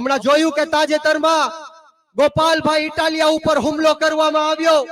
હમણાં જોયું કે તાજેતરમાં ગોપાલભાઈ ઇટાલિયા ઉપર હુમલો કરવામાં આવ્યો.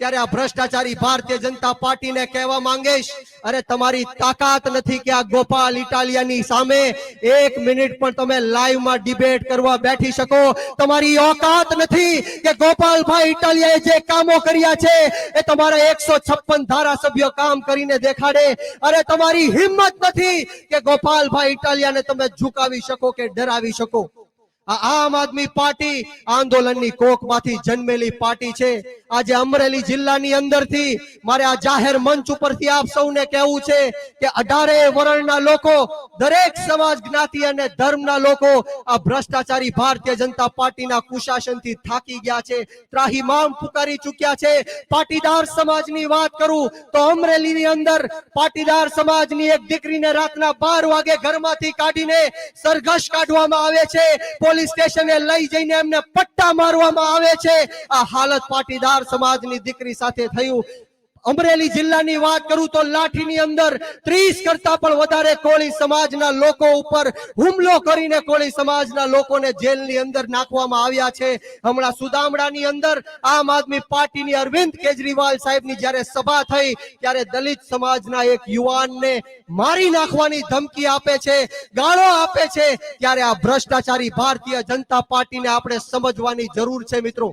ત્યારે આ ભ્રષ્ટાચારી ભારતીય જનતા પાર્ટીને કહેવા માંગીશ, અરે, તમારી તાકાત નથી કે આ ગોપાલ ઇટાલિયાની સામે એક મિનિટ પણ તમે લાઈવમાં ડિબેટ કરવા બેઠી શકો. તમારી ઓકાત નથી કે ગોપાલભાઈ ઇટાલિયાએ જે કામો કર્યા છે એ તમારા એકસો છપ્પન ધારાસભ્યો કામ કરીને દેખાડે. અરે, તમારી હિંમત નથી કે ગોપાલભાઈ ઇટાલિયાને તમે ઝુકાવી શકો કે ડરાવી શકો. આ આમ આદમી પાર્ટી આંદોલનની કોકમાંથી જન્મેલી પાર્ટી છે. આજે અમરેલી જિલ્લાની અંદરથી મારે આ જાહેર મંચ ઉપરથી આપ સૌને કહેવું છે કે અઢારે વર્ણના લોકો, દરેક સમાજ જ્ઞાતિ અને ધર્મના લોકો આ ભ્રષ્ટાચારી ભારતીય જનતા પાર્ટીના કુશાસનથી થાકી ગયા છે ત્રાહીમામ પુકારી ચૂક્યા છે. પાટીદાર સમાજની વાત કરું તો અમરેલીની અંદર પાટીદાર સમાજની એક દીકરીને રાતના બાર વાગે ઘરમાંથી કાઢીને સરઘસ કાઢવામાં આવે છે. પોલીસ સ્ટેશને લઈ જઈને એમને પટ્ટા મારવામાં આવે છે. આ હાલત પાટીદાર સમાજની દીકરી સાથે થયું. અમરેલી જિલ્લાની વાત કરું તો લાઠીની અંદર ત્રીસ કરતા પણ વધારે કોળી સમાજના લોકો ઉપર હુમલો કરીને કોળી સમાજના લોકોને જેલની અંદર નાખવામાં આવ્યા છે. હમણાં સુદામડાની અંદર આમ આદમી પાર્ટીની અરવિંદ કેજરીવાલ સાહેબની જ્યારે સભા થઈ, ત્યારે દલિત સમાજના એક યુવાનને મારી નાખવાની ધમકી આપે છે, ગાળો આપે છે. ત્યારે આ ભ્રષ્ટાચારી ભારતીય જનતા પાર્ટીને આપણે સમજવાની જરૂર છે મિત્રો.